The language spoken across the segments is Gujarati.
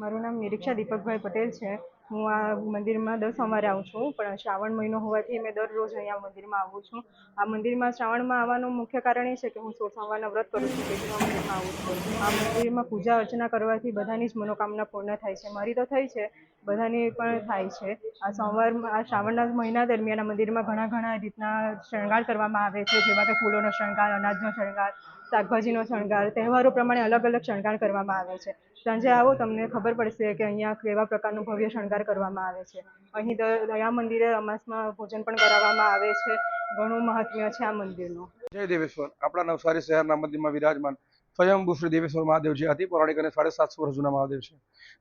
મારું નામ નિરીક્ષા દીપકભાઈ પટેલ છે. હું આ મંદિરમાં દર સોમવારે આવું છું, પણ શ્રાવણ મહિનો હોવાથી મેં દરરોજ અહીંયા મંદિરમાં આવું છું. આ મંદિરમાં શ્રાવણમાં આવવાનું મુખ્ય કારણ એ છે કે હું સોળ સોમવારના વ્રત કરું આવું છું. આ મંદિરમાં પૂજા અર્ચના કરવાથી બધાની જ મનોકામના પૂર્ણ થાય છે. મારી તો થઈ છે, બધાની પણ થાય છે. આ સોમવારમાં આ શ્રાવણના મહિના દરમિયાન આ મંદિરમાં ઘણા ઘણા રીતના શણગાર કરવામાં આવે છે, જેવા કે ફૂલોનો શણગાર, અનાજનો શણગાર, શાકભાજીનો શણગાર, તહેવારો પ્રમાણે અલગ અલગ શણગાર કરવામાં આવે છે. સાંજે આવો, તમને ખબર પડશે કે અહીંયા કેવા પ્રકારનું ભવ્ય શણગાર કરવામાં આવે છે. અહીં દયા મંદિરે અમાસમાં ભોજન પણ કરાવવામાં આવે છે. ઘણું મહાત્મ્ય છે આ મંદિરનું. જય દેવેશ્વર. આપણા નવસારી શહેરના મંદિરમાં વિરાજમાન સ્વયંભૂ શ્રી દેવેશ્વર મહાદેવ જે અતિ પૌરાણિક અને સાડે સાતસો વર્ષ જૂના મહાદેવ છે.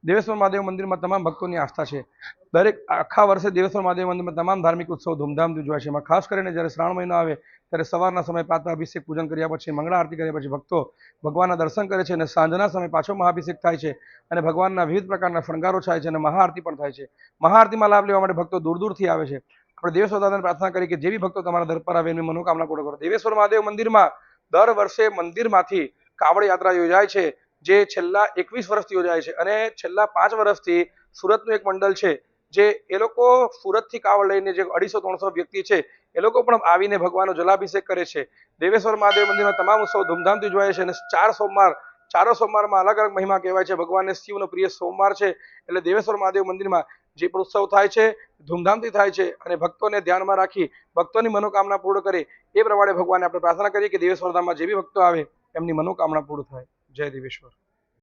દેવેશ્વર મહાદેવ મંદિરમાં તમામ ભક્તોની આસ્થા છે. દરેક આખા વર્ષે દેવેશ્વર મહાદેવ મંદિરમાં તમામ ધાર્મિક ઉત્સવ ધૂમધામથી ઉજવાય છે. એમાં ખાસ કરીને જ્યારે શ્રાવણ મહિનો આવે, ત્યારે સવારના સમયે પાત્ર અભિષેક, પૂજન કર્યા પછી મંગળા આરતી કર્યા પછી ભક્તો ભગવાનના દર્શન કરે છે અને સાંજના સમયે પાછો મહાભિષેક થાય છે અને ભગવાનના વિવિધ પ્રકારના શણગારો થાય છે અને મહાઆરતી પણ થાય છે. મહાઆરતીમાં લાભ લેવા માટે ભક્તો દૂર દૂરથી આવે છે. આપણે દેવેશ્વર દાદાને પ્રાર્થના કરી કે જેવી ભક્તો તમારા દર પર આવે એની મનોકામના પૂર્ણ કરો. દેવેશ્વર મહાદેવ મંદિરમાં દર વર્ષે મંદિરમાંથી કાવડ યાત્રા યોજાય છે, જે છેલ્લા એકવીસ વર્ષથી યોજાય છે અને છેલ્લા પાંચ વર્ષથી સુરતનું એક મંડળ છે, જે એ લોકો સુરતથી કાવડ લઈને જે અઢીસો ત્રણસો વ્યક્તિ છે, એ લોકો પણ આવીને ભગવાનનો જલાભિષેક કરે છે. દેવેશ્વર મહાદેવ મંદિરમાં તમામ ઉત્સવ ધૂમધામથી ઉજવાય છે અને ચાર સોમવાર, ચારો સોમવારમાં અલગ અલગ મહિમા કહેવાય છે. ભગવાનને શિવનો પ્રિય સોમવાર છે, એટલે દેવેશ્વર મહાદેવ મંદિરમાં જે પણ ઉત્સવ થાય છે, ધૂમધામથી થાય છે અને ભક્તોને ધ્યાનમાં રાખી ભક્તોની મનોકામના પૂર્ણ કરે, એ પ્રમાણે ભગવાનને આપણે પ્રાર્થના કરીએ કે દેવેશ્વર ધામમાં જે બી ભક્તો આવે એમની મનોકામના પૂર્ણ થાય. જય દેવેશ્વર.